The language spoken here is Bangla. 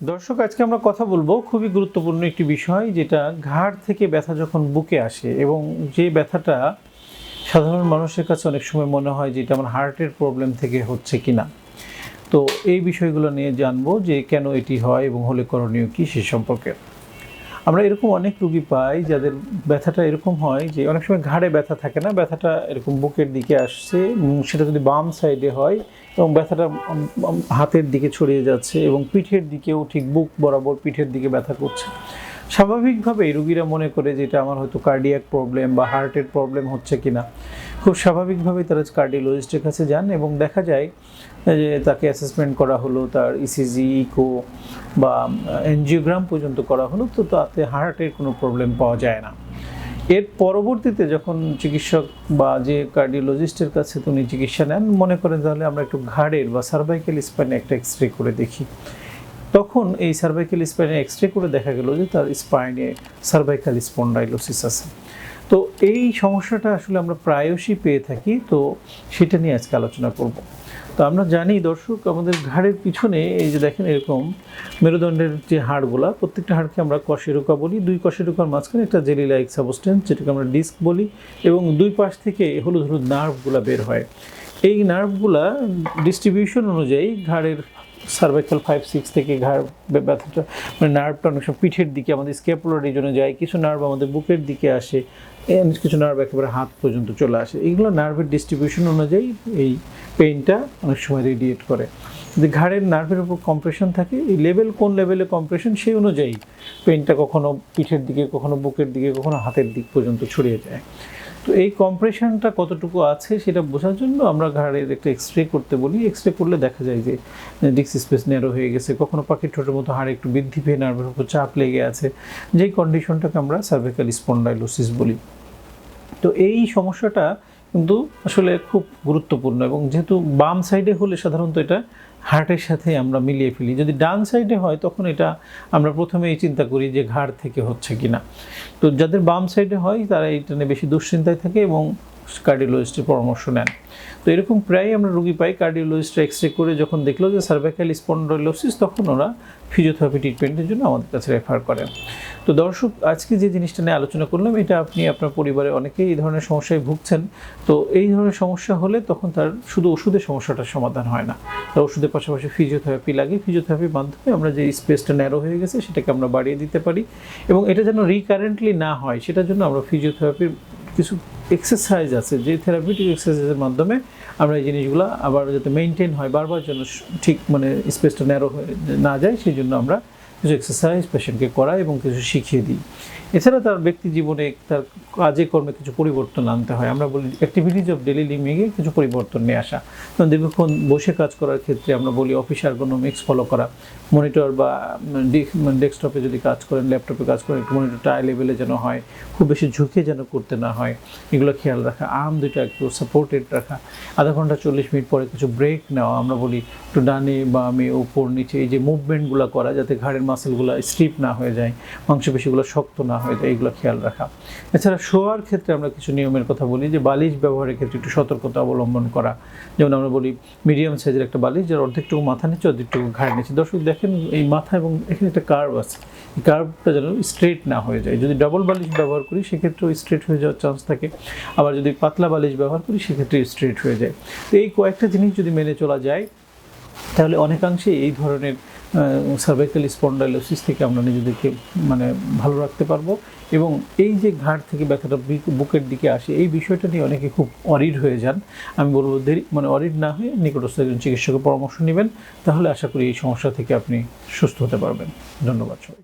দর্শক, আজকে আমরা কথা বলব খুবই গুরুত্বপূর্ণ একটি বিষয়, যেটা ঘাড় থেকে ব্যথা যখন বুকে আসে এবং যে ব্যথাটা সাধারণ মানুষের কাছে অনেক সময় মনে হয় যে এটা আমার হার্টের প্রবলেম থেকে হচ্ছে কি না তো এই বিষয়গুলো নিয়ে জানব যে কেন এটি হয় এবং হলে করণীয় কী সে সম্পর্কে। আমরা এরকম অনেক রুগী পাই যাদের ব্যথাটা এরকম হয় যে অনেক সময় ঘাড়ে ব্যথা থাকে না, ব্যথাটা এরকম বুকের দিকে আসছে সেটা যদি বাম সাইডে হয় এবং ব্যথাটা হাতের দিকে ছড়িয়ে যাচ্ছে এবং পিঠের দিকেও ঠিক বুক বরাবর পিঠের দিকে ব্যথা করছে। স্বাভাবিকভাবেই রুগীরা মনে করে যে এটা আমার হয়তো কার্ডিয়াক প্রবলেম বা হার্টের প্রবলেম হচ্ছে কিনা। খুব স্বাভাবিকভাবেই তারা কার্ডিওলজিস্টের কাছে যান এবং দেখা যায় যে তাকে অ্যাসেসমেন্ট করা হলো, তার E ইসিজি ইকো বা এনজিওগ্রাম পর্যন্ত করা হলো, তো তাতে হার্টের কোনো প্রবলেম পাওয়া যায় না। এর পরবর্তীতে যখন চিকিৎসক বা যে কার্ডিওলজিস্টের কাছে উনি চিকিৎসা নেন, মনে করেন তাহলে আমরা একটু ঘাড়ের বা সার্ভাইকেল স্পাইনে একটা এক্স রে করে দেখি। তখন এই সার্ভাইকেল স্পাইনে এক্স রে করে দেখা গেল যে তার স্পাইনে সার্ভাইকাল স্পন্ডাইলোসিস আছে। তো এই সমস্যাটা আসলে আমরা প্রায়শই পেয়ে থাকি, তো সেটা নিয়ে আজকে আলোচনা করব। তো আমরা জানি দর্শক, আমাদের ঘাড়ের পিছনে এই যে দেখেন এরকম মেরুদণ্ডের যে হাড়গুলা, প্রত্যেকটা হাড়কে আমরা কশেরুকা বলি। দুই কশেরুকার মাঝখানে একটা জেলি লাইক সাবস্টেন্স যেটাকে আমরা ডিস্ক বলি, এবং দুই পাশ থেকে হলুদ হলুদ নার্ভগুলা বের হয়। এই নার্ভগুলা ডিস্ট্রিবিউশন অনুযায়ী ঘাড়ের সার্ভাইকাল ফাইভ সিক্স থেকে ঘাড় ব্যথাটা মানে নার্ভটা অনেক সময় পিঠের দিকে, আমাদের স্কেপুলার রিজনে যায়, কিছু নার্ভ আমাদের বুকের দিকে আসে কিছু নার্ভ একেবারে হাত পর্যন্ত চলে আসে। এইগুলো নার্ভের ডিস্ট্রিবিউশন অনুযায়ী এই পেইনটা অনেক সময় রেডিয়েট করে। যদি ঘাড়ের নার্ভের উপর কম্প্রেশন থাকে, এই লেভেল কোন লেভেলে কম্প্রেশন সেই অনুযায়ী পেইনটা কখনো পিঠের দিকে, কখনো বুকের দিকে, কখনো হাতের দিক পর্যন্ত ছড়িয়ে যায়। তো এই কম্প্রেশনটা কতটুকু আছে সেটা বোঝার জন্য আমরা ঘাড়ের একটা এক্স রে করতে বলি। এক্স রে করলে দেখা যায় যে ডিক্স স্পেস ন্যারো হয়ে গেছে। কখনো পাখির ঠোঁটের মতো হাড় একটু বৃদ্ধি পেয়ে নার্ভের উপর চাপ লেগে আছে। যেই কন্ডিশনটাকে আমরা সার্ভিক্যাল স্পন্ডাইলোসিস বলি। তো এই সমস্যাটা কিন্তু আসলে খুব গুরুত্বপূর্ণ এবং যেহেতু বাম সাইডে হলে সাধারণত এটা হার্টের সাথে আমরা মিলিয়ে ফেলি। যদি ডান সাইডে হয়, তখন এটা আমরা প্রথমেই চিন্তা করি যে ঘাড় থেকে হচ্ছে কি না তো যাদের বাম সাইডে হয়, তারা এটা নিয়ে বেশি দুশ্চিন্তায় থাকে এবং কার্ডিওলজিস্টের পরামর্শ নেন। তো এরকম প্রায় আমরা রুগী পাই কার্ডিওলজিস্ট এক্স রে করে যখন দেখল যে সার্ভাইকাল স্পন্ডোলোসিস তখন ওরা ফিজিওথেরাপি ট্রিটমেন্টের জন্য আমাদের কাছে রেফার করেন। তো দর্শক, আজকে যে জিনিসটা নিয়ে আলোচনা করলাম, এটা আপনি আপনার পরিবারে অনেকেই এই ধরনের সমস্যায় ভুগছেন। তো এই ধরনের সমস্যা হলে তখন তার শুধু ওষুধের সমস্যাটার সমাধান হয় না। তার ওষুধের পাশাপাশি ফিজিওথেরাপি লাগে। ফিজিওথেরাপির মাধ্যমে আমরা যে স্পেসটা ন্যারো হয়ে গেছে, সেটাকে আমরা বাড়িয়ে দিতে পারি এবং এটা যেন রিকারেন্টলি না হয়, সেটার জন্য আমরা ফিজিওথেরাপির কিছু এক্সারসাইজ আছে, যে থেরাপিউটিক এক্সারসাইজের মাধ্যমে আমরা এই জিনিসগুলো আবার যাতে মেনটেন হয়, বারবার যেন ঠিক মানে স্পেসটা ন্যারো হয়ে না যায়, সেই জন্য আমরা কিছু এক্সারসাইজ পেশেন্টকে করাই এবং কিছু শিখিয়ে দিই। এছাড়া তার ব্যক্তি জীবনে তার কাজে কর্মে কিছু পরিবর্তন আনতে হয়। আমরা বলি অ্যাক্টিভিটিজ অফ ডেলি লিভিংয়ে কিছু পরিবর্তন নিয়ে আসা। যেমন দীর্ঘক্ষণ বসে কাজ করার ক্ষেত্রে আমরা বলি অফিস আর্গোনমিক্স ফলো করা। মনিটর বা ডেস্কটপে যদি কাজ করেন ল্যাপটপে কাজ করেন, একটু মনিটরটা আই লেভেলে যেন হয়, খুব বেশি ঝুঁকে যেন করতে না হয়, এগুলো খেয়াল রাখা। আর্ম দুটো একটু সাপোর্টেড রাখা। আধা ঘণ্টা চল্লিশ মিনিট পরে কিছু ব্রেক নেওয়া, আমরা বলি একটু ডানে বামে, উপর নিচে, এই যে মুভমেন্টগুলো করা যাতে ঘাড়ের মাসেলগুলো স্ট্রিপ না হয়ে যায়, মাংসপেশিগুলো শক্ত না হয়ে যায়, এগুলো খেয়াল রাখা। এছাড়া শোয়ার ক্ষেত্রে আমরা কিছু নিয়মের কথা বলি, যে বালিশ ব্যবহারের ক্ষেত্রে একটু সতর্কতা অবলম্বন করা। যেমন আমরা বলি মিডিয়াম সাইজের একটা বালিশ, যার অর্ধেকটুকু মাথা নিচে, অর্ধেকটুকু ঘাড় নিচে। দর্শক, দেখেন এই মাথা এবং এখানে একটা কার্ভ আছে। এই কার্ভটা যেন স্ট্রেট না হয়ে যায়। যদি ডাবল বালিশ ব্যবহার করি, সেক্ষেত্রেও স্ট্রেট হয়ে যাওয়ার চান্স থাকে। আবার যদি পাতলা বালিশ ব্যবহার করি সেক্ষেত্রে স্ট্রেট হয়ে যায়। তো এই কয়েকটা জিনিস যদি মেনে চলা যায় তাহলে অনেকাংশে এই ধরনের সার্ভাইকাল স্পন্ডাইলোসিস থেকে আমরা নিজেদেরকে মানে ভালো রাখতে পারব। এবং এই যে ঘাট থেকে ব্যথাটা বুকের দিকে আসে, এই বিষয়টা নিয়ে অনেকে খুব অরিড হয়ে যান। আমি বলব দেরি মানে অরিড না হয়ে নিকটস্থ একজন চিকিৎসকের পরামর্শ নেবেন। তাহলে আশা করি এই সমস্যা থেকে আপনি সুস্থ হতে পারবেন। ধন্যবাদ সবাই